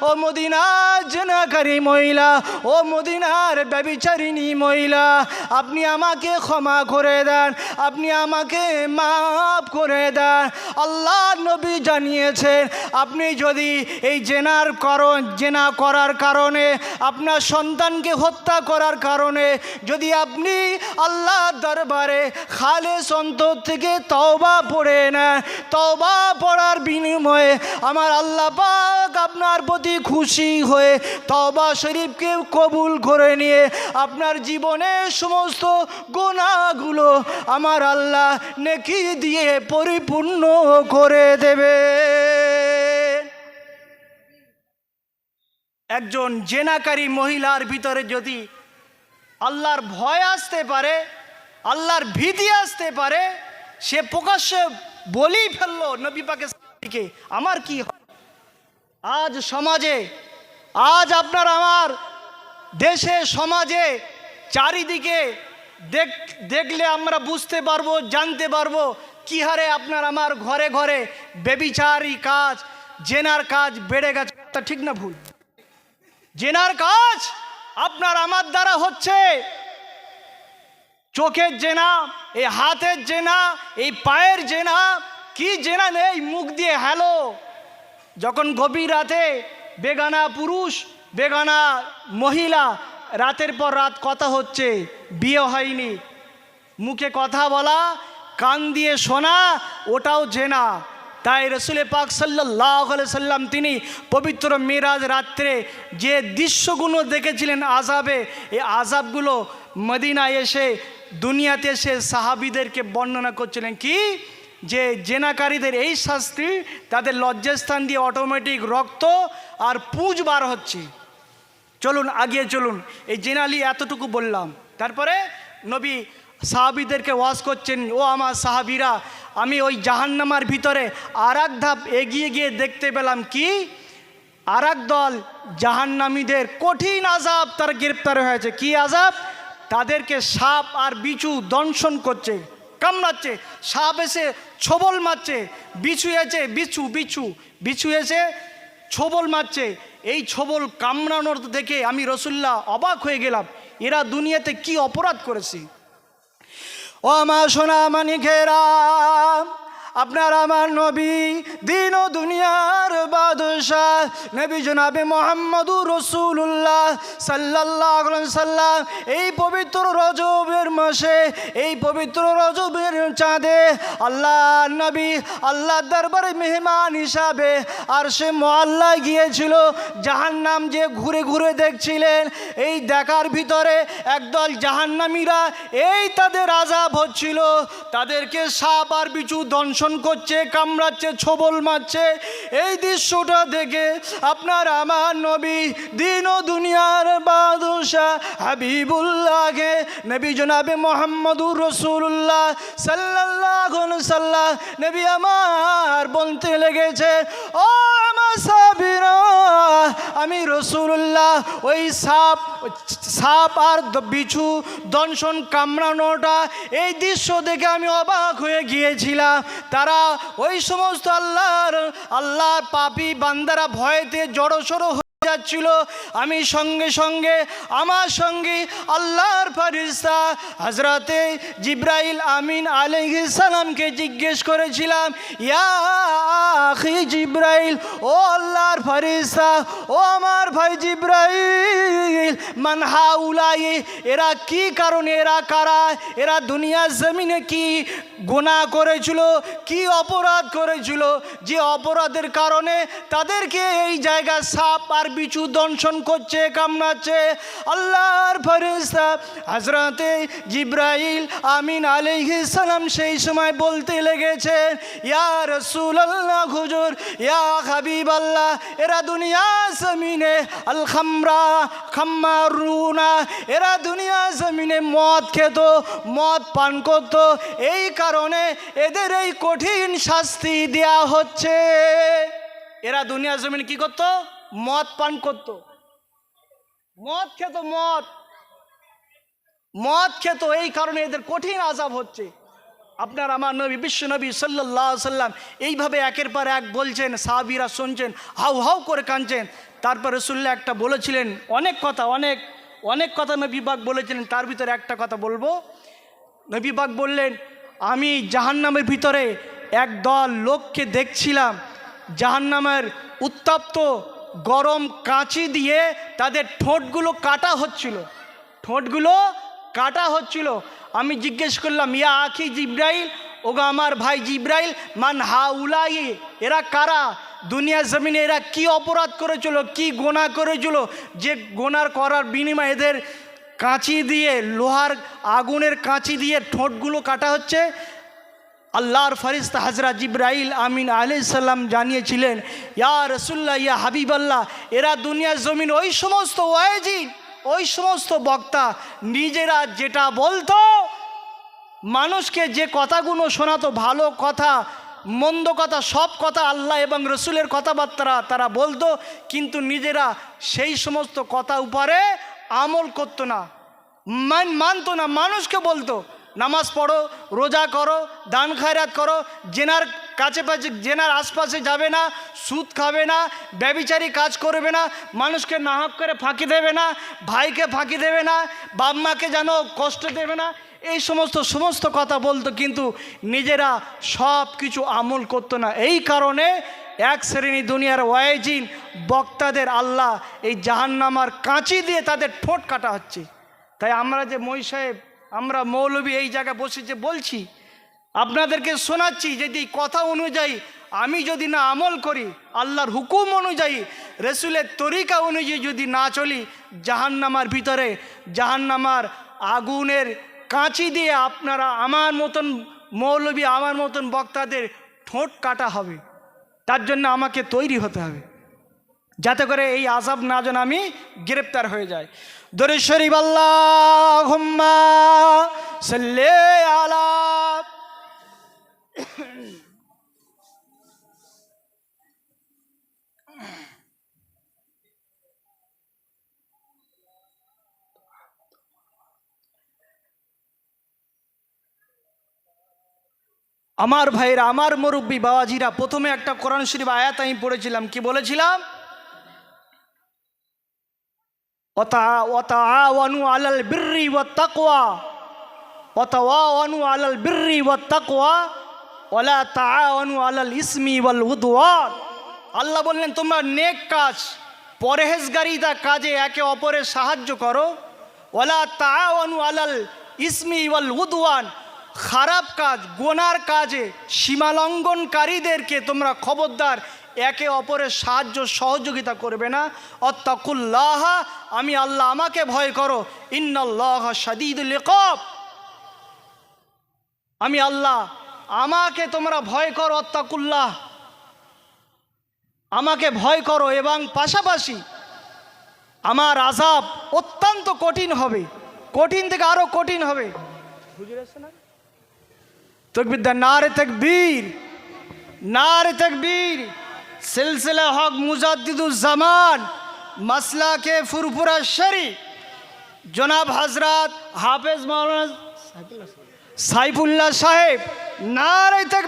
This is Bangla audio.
ও মদিনার জেনাকারী মহিলা, ও মদিনার ব্যবিচারিণী মহিলা, আপনি আমাকে ক্ষমা করে দেন, আপনি আমাকে মাফ করে দেন। আল্লাহ নবী জানিয়েছেন, আপনি যদি এই জেনার করণ, জেনা করার কারণে, আপনার সন্তানকে হত্যা করার কারণে, যদি আপনি আল্লাহ দরবারে খালে অন্তর থেকে তওবা পড়ে নেন, তওবা পড়ার বিনিময়ে আমার আল্লাহ পাক আপনার প্রতি খুশি হয়ে তওবা শরীফকে কবুল করে নিয়ে আপনার জীবনের সমস্ত গোনাগুলো আমার আল্লাহ নেকি দিয়ে পরিপূর্ণ করে দেবে একজন জেনাকারী মহিলার ভিতরে যদি আল্লাহর ভয় আসতে পারে, আল্লাহর ভীতি আসতে পারে, সে প্রকাশ্যে বলেই ফেলল, নবী পাকে আমার কি হয়? আজ সমাজে, আজ আপনার আমার দেশে, সমাজে চারিদিকে দেখ, দেখলে আমরা বুঝতে পারব, জানতে পারব কি হারে আপনার আমার ঘরে ঘরে বেবিচারি কাজ, জেনার কাজ বেড়ে গেছে। তা ঠিক না ভুল। জেনার কাজ আপনার আমার দ্বারা হচ্ছে। চোখের জেনা এই হাতের জেনা, এই পায়ের জেনা, কি জেনা নেই, মুখ দিয়ে হ্যালো। যখন গভীর রাতে বেগানা পুরুষ, বেগানা মহিলা, রাতের পর রাত কথা হচ্ছে, বিয়ে হয়নি। মুখে কথা বলা, কান দিয়ে শোনা, ওটাও জেনা। তাই রসুলে পাক সাল্লাহ সাল্লাম তিনি পবিত্র মিরাজ রাত্রে যে দৃশ্যগুলো দেখেছিলেন আজাবে এই আজাবগুলো মদিনায় এসে, দুনিয়াতে এসে সাহাবিদেরকে বর্ণনা করছিলেন কি? যে জেনাকারীদের এই শাস্তি, তাদের লজ্জাস্থান দিয়ে অটোমেটিক রক্ত আর পুঁজ বার হচ্ছে। চলুন, আগিয়ে চলুন। এই জেনালি এতটুকু বললাম। তারপরে নবী সাহাবিদেরকে ওয়াজ করছেন, ও আমার সাহাবিরা, আমি ওই জাহান্নামার ভিতরে আর ধাপ এগিয়ে গিয়ে দেখতে পেলাম কি? আর দল জাহান্নামীদের কঠিন আজাব তার গ্রেপ্তার হয়েছে। কি আজাব তাদেরকে সাপ আর বিচু দংশন করছে। কামড়াচ্ছে, সাপ এসে ছবল মারছে, বিছু এসে বিছু বিছু বিছু এসে ছবল মারছে। এই ছবল কামড়ানোর দেখে আমি রসুল্লাহ অবাক হয়ে গেলাম, এরা দুনিয়াতে কি অপরাধ করেছে? ও আমার সোনা মানি ঘেরা, আপনার আমার নবী, দিন ও দুনিয়ার বাদশাহ নবী জনাবে মোহাম্মদুর রসুল্লাহ সাল্লাহ সাল্লাম এই পবিত্র রজবের মাসে, এই পবিত্র রজবের চাঁদে আল্লাহ নবী আল্লাহ দরবারে মেহমান হিসাবে আর সে মোয়াল্লায় গিয়েছিল, জাহান্নাম যে ঘুরে ঘুরে দেখছিলেন, এই দেখার ভিতরে একদল জাহান্নামীরা এই তাদের আজাব হচ্ছিল। তাদেরকে সাপ আর বিচু দংশন করছে, কামড়াচ্ছে, ছবল মারছে। এই দৃশ্যটা দেখে আপনার আমার নবী দিন ও দুনিয়ার বাদশা হাবিবুল্লাহকে নবী জনাবে মোহাম্মদুর রসুল্লাহ সাল্লাহ সাল্লাহ নবী আমার বলতে লেগেছে, ও আমি রসুল্লাহ ওই সাপ সাপ আর বিছু দংশন কামড়ানোটা, এই দৃশ্য দেখে আমি অবাক হয়ে গিয়েছিলাম। তারা ওই সমস্ত আল্লাহর, আল্লাহ পাপি বান্দারা ভয়েতে জড়সড় যাচ্ছিল, আমি সঙ্গে সঙ্গে আমার সঙ্গে আল্লাহর ফারিস্তা হজরতে জিব্রাইল আমিন সালামকে জিজ্ঞেস করেছিলাম, ইয়া আখি জিব্রাইল, ও আল্লাহর ফারিস্তা ও আমার ভাই জিব্রাইল, মান হাউলাই এরা কি কারণে, এরা কারা, এরা দুনিয়ার জমিনে কি গুনাহ করেছিল, কি অপরাধ করেছিল? যে অপরাধের কারণে তাদেরকে এই জায়গায় সাপ আর বিচু দংশন করছে, কামড়াচ্ছে। আল্লাহর ফেরেশতা হজরতে জিব্রাইল আমিন আলাইহিস সালাম সেই সময় বলতে লেগেছে ইয়া রাসূলুল্লাহ, হুজুর, ইয়া হাবিব আল্লাহ এরা দুনিয়া জমিনে আল খামরা খাম্মারুনা, এরা দুনিয়া জমিনে মদ খেত, মদ পান করত। এই কারণে এদের এই কঠিন শাস্তি দেয়া হচ্ছে। এরা দুনিয়া জমিনে কি করত? মদ পান করত। মদ খেত, মদ। মদ খেত, এই কারণে এদের কঠিন আজাব হচ্ছে। আপনার আমার নবী, বিশ্ব নবী সাল্লাহ সাল্লাম এইভাবে একের পর এক বলছেন, সাহাবিরা শুনছেন, হাউ হাউ করে কাঁদছেন। তারপর রসুল্লাহ একটা বলেছিলেন, অনেক কথা, অনেক অনেক কথা নবী পাক বলেছিলেন, তার ভিতরে একটা কথা বলব। নবী পাক বললেন আমি জাহান্নামের ভিতরে একদল লোককে দেখছিলাম। জাহান্নামের উত্তপ্ত গরম কাঁচি দিয়ে তাদের ঠোঁটগুলো কাটা হচ্ছিল। ঠোঁটগুলো কাটা হচ্ছিল। আমি জিজ্ঞেস করলাম, ইয়া আখি জিব্রাইল? ওগা আমার ভাই জিব্রাইল, মান হা উলাই এরা কারা? দুনিয়া জমিনে এরা কি অপরাধ করেছিল, কি গোনা করেছিল? যে গোনার করার বিনিময়ে এদের কাঁচি দিয়ে, লোহার আগুনের কাঁচি দিয়ে ঠোঁটগুলো কাটা হচ্ছে। আল্লাহর ফরিস্তা হাজরা জিব্রাইল আমিন আলাইসাল্লাম জানিয়েছিলেন, ইয়া রসুল্লাহ ইয়া হাবিব আল্লাহ এরা দুনিয়ার জমিন ওই সমস্ত ওয়াজিন ওই সমস্ত বক্তা, নিজেরা যেটা বলতো, মানুষকে যে কথাগুলো শোনাতো, ভালো কথা, মন্দ কথা, সব কথা আল্লাহ এবং রসুলের কথাবার্তা তারা বলতো, কিন্তু নিজেরা সেই সমস্ত কথা উপরে আমল করতো না, মান মানতো না, মানুষকে বলতো, নামাজ পড়ো, রোজা করো, দান খায়রাত করো, জেনার কাছে পাশে, জেনার আশপাশে যাবে না, সুদ খাবে না, ব্যবিচারী কাজ করবে না, মানুষকে নাহক করে ফাঁকি দেবে না, ভাইকে ফাঁকি দেবে না, বাপ মাকে যেন কষ্ট দেবে না, এই সমস্ত সমস্ত কথা বলতো, কিন্তু নিজেরা সব কিছু আমল করতো না। এই কারণে এক শ্রেণি দুনিয়ার ওয়াইজিন, বক্তাদের আল্লাহ এই জাহান্নামার কাঁচি দিয়ে তাদের ঠোঁট কাটা হচ্ছে। তাই আমরা যে মই সাহেব, আমরা মৌলবী এই জায়গায় বসে যে বলছি, আপনাদেরকে শোনাচ্ছি যদি কথা অনুযায়ী আমি যদি না আমল করি, আল্লাহর হুকুম অনুযায়ী, রসুলের তরিকা অনুযায়ী যদি না চলি, জাহান্নামার ভিতরে, জাহান্নামার আগুনের কাঁচি দিয়ে আপনারা আমার মতন মৌলবী, আমার মতন বক্তাদের ঠোঁট কাটা হবে। তার জন্য আমাকে তৈরি হতে হবে। যাতে করে এই আজাব না যেন আমি গ্রেপ্তার হয়ে যাই। দরে শরীফ আল্লাহ আলা আমার ভাইরা, আমার মুরব্বী বাবাজিরা, প্রথমে একটা কোরআন শরীফ আয়াত আমি পড়েছিলাম। কি বলেছিলাম? আলাল আল্লাহ বললেন, তোমরা নেক কাজ, পরহেজগারিতা কাজে একে অপরের সাহায্য করো। ওয়ালা তাআওয়ানু আলাল ইসমি ওয়াল উদওয়ান। খারাপ কাজ, গোনার কাজে সীমালঙ্ঘনকারীদেরকে তোমরা খবরদার একে অপরের সাহায্য সহযোগিতা করবে না। অত্তাকুল্লাহ, আমি আল্লাহ আমাকে ভয় করো। ইন্নাল্লাহ সাদিদুল ইকব। আমি আল্লাহ আমাকে তোমরা ভয় করো, অত্তাকুল্লাহ। আমাকে ভয় করো এবং পাশাপাশি আমার আজাব অত্যন্ত কঠিন হবে। কঠিন থেকে আরও কঠিন হবে। তকবির নারে তকবীর নারে তকবীর। সিলসিলা হক মুজাদ্দিদুজ্জামান মাসলা কে ফুরফুরা শরীফ। জনাব হজরত হাফেজ মাওলানা সাইফুল্লাহ সাহেব, নারে তকবীর।